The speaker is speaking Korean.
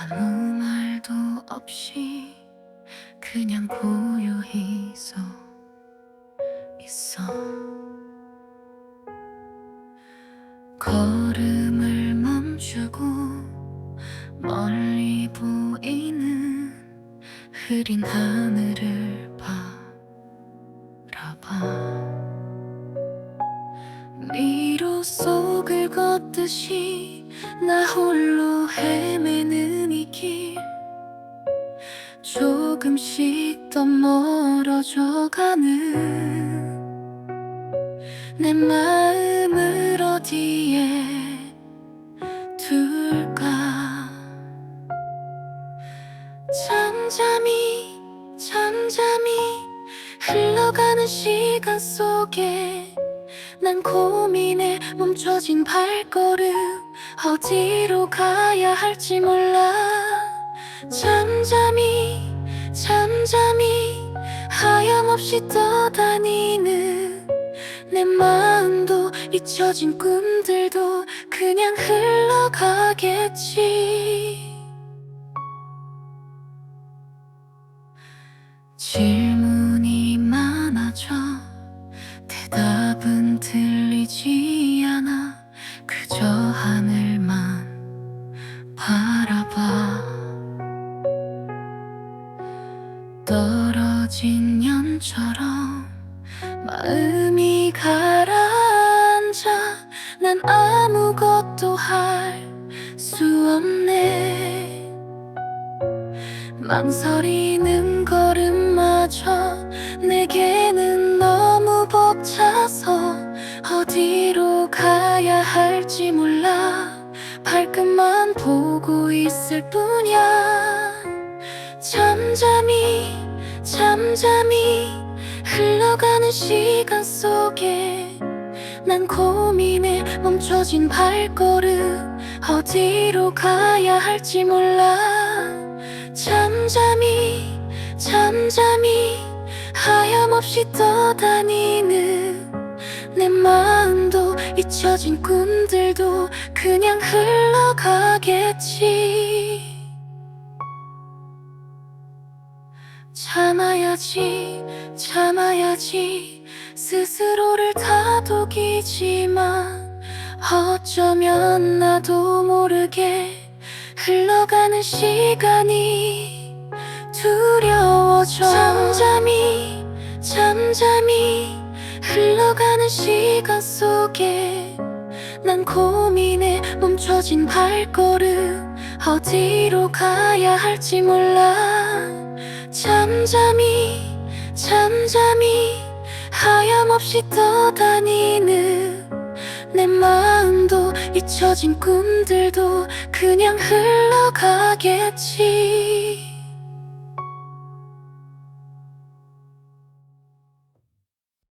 아무 말도 없이 그냥 고요히 서 있어. 걸음을 멈추고 멀리 보이는 흐린 하늘을 바라봐. 미로 속을 걷듯이 나 홀로 헤 조금씩 더 멀어져 가는 내 마음을 어디에 둘까? 잠잠히 잠잠히 흘러가는 시간 속에 난 고민에 멈춰진 발걸음 어디로 가야 할지 몰라. 잠잠히 잠잠히 하염없이 떠다니는 내 마음도 잊혀진 꿈들도 그냥 흘러가겠지. 질 떨어진 연처럼 마음이 가라앉아 난 아무것도 할 수 없네. 망설이는 걸음마저 내게는 너무 벅차서 어디로 가야 할지 몰라. 발끝만 보고 있을 뿐이야 잠잠히 잠잠히 흘러가는 시간 속에 난 고민에 멈춰진 발걸음 어디로 가야 할지 몰라. 잠잠히 잠잠히 하염없이 떠다니는 내 마음도 잊혀진 꿈들도 그냥 흘러가겠지 참아야지 참아야지. 스스로를 다독이지만 어쩌면 나도 모르게 흘러가는 시간이 두려워져. 잠잠히 잠잠히 흘러가는 시간 속에 난 고민에 멈춰진 발걸음 어디로 가야 할지 몰라 잠잠히 하염없이 떠다니는 내 마음도 잊혀진 꿈들도 그냥 흘러가겠지